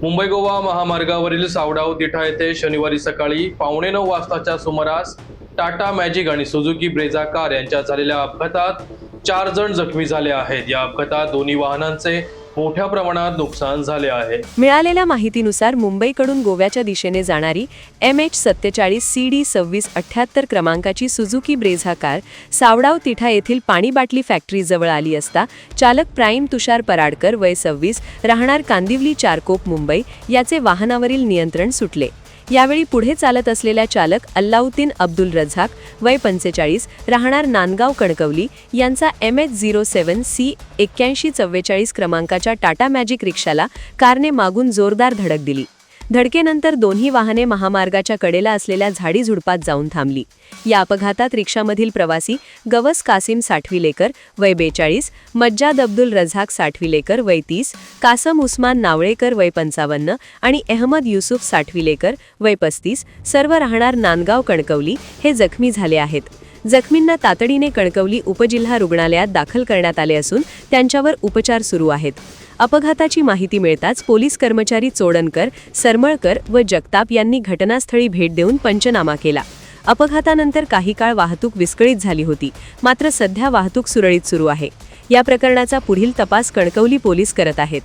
मुंबई गोवा महामार्गावरील सावडाव तिठा येथे शनिवारी सकाळी पावणे नऊ वाजताच्या सुमारास टाटा मॅजिक आणि सुझुकी ब्रेझा कार यांच्यात झालेल्या अपघातात चार जण जखमी झाले आहेत. या अपघातात दोन्ही वाहनांचे मोठ्या प्रमाणात नुकसान झाले आहे. मिळालेल्या माहितीनुसार मुंबईकडून गोव्याच्या दिशेने जाणारी एम एच सत्तेचाळीस सी डी सव्वीस अठ्ठ्याहत्तर क्रमांकाची सुझुकी ब्रेझा कार सावडाव तिठा येथील पाणी बाटली फॅक्टरीजवळ आली असता चालक प्राईम तुषार पराडकर वय सव्वीस राहणार कांदिवली चारकोप मुंबई याचे वाहनावरील नियंत्रण सुटले. यावेळी पुढे चालत असलेल्या चालक अल्लाउद्दीन अब्दुल रझाक वय पंचेचाळीस राहणार नांदगाव कणकवली यांचा M H zero seven C एक्क्याऐंशी चव्वेचाळीस क्रमांकाच्या टाटा मॅजिक रिक्षाला कारने मागून जोरदार धडक दिली. धडकेनंतर दोन्ही वाहने महामार्गाच्या कडेला असलेल्या झाडी झुडपात जाऊन थांबली. या अपघातात रिक्षामधील प्रवासी गवस कासिम साठविलेकर वय बेचाळीस मज्जाद अब्दुल रझाक साठविलेकर वय तीस कासम उस्मान नावळेकर वय पंचावन्न आणि अहमद युसुफ साठविलेकर वय पस्तीस सर्व राहणार नांदगाव कणकवली हे जखमी झाले आहेत. जखमींना तातडीने कणकवली उपजिल्हा रुग्णालयात दाखल करण्यात आले असून त्यांच्यावर उपचार सुरू आहेत. अपघाताची माहिती मिळताच पोलीस कर्मचारी चोडणकर सरमळकर व जगताप यांनी घटनास्थळी भेट देऊन पंचनामा केला. अपघातानंतर काही काळ वाहतूक विस्कळीत झाली होती. मात्र सध्या वाहतूक सुरळीत सुरू आहे. या प्रकरणाचा पुढील तपास कणकवली पोलीस करत आहेत.